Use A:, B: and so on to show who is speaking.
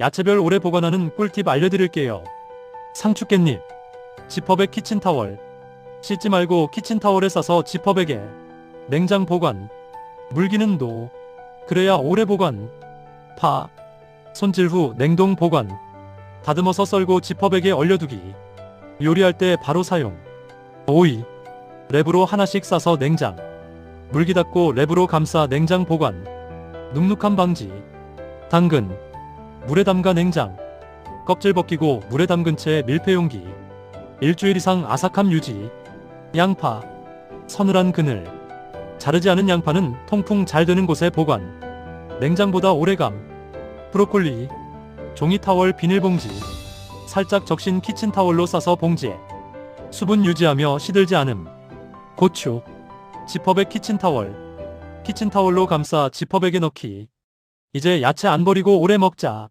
A: 야채별 오래 보관하는 꿀팁 알려드릴게요. 상추깻잎, 지퍼백 키친타월, 씻지 말고 키친타월에 싸서 지퍼백에 냉장 보관, 물기는 노, 그래야 오래 보관, 파, 손질 후 냉동 보관, 다듬어서 썰고 지퍼백에 얼려두기, 요리할 때 바로 사용, 오이, 랩으로 하나씩 싸서 냉장, 물기 닦고 랩으로 감싸 냉장 보관, 눅눅함 방지, 당근, 물에 담가 냉장, 껍질 벗기고 물에 담근 채 밀폐 용기, 일주일 이상 아삭함 유지, 양파, 서늘한 그늘, 자르지 않은 양파는 통풍 잘 되는 곳에 보관, 냉장보다 오래감, 브로콜리, 종이 타월 비닐봉지, 살짝 적신 키친타월로 싸서 봉지에, 수분 유지하며 시들지 않음, 고추, 지퍼백 키친타월, 키친타월로 감싸 지퍼백에 넣기. 이제 야채 안 버리고 오래 먹자.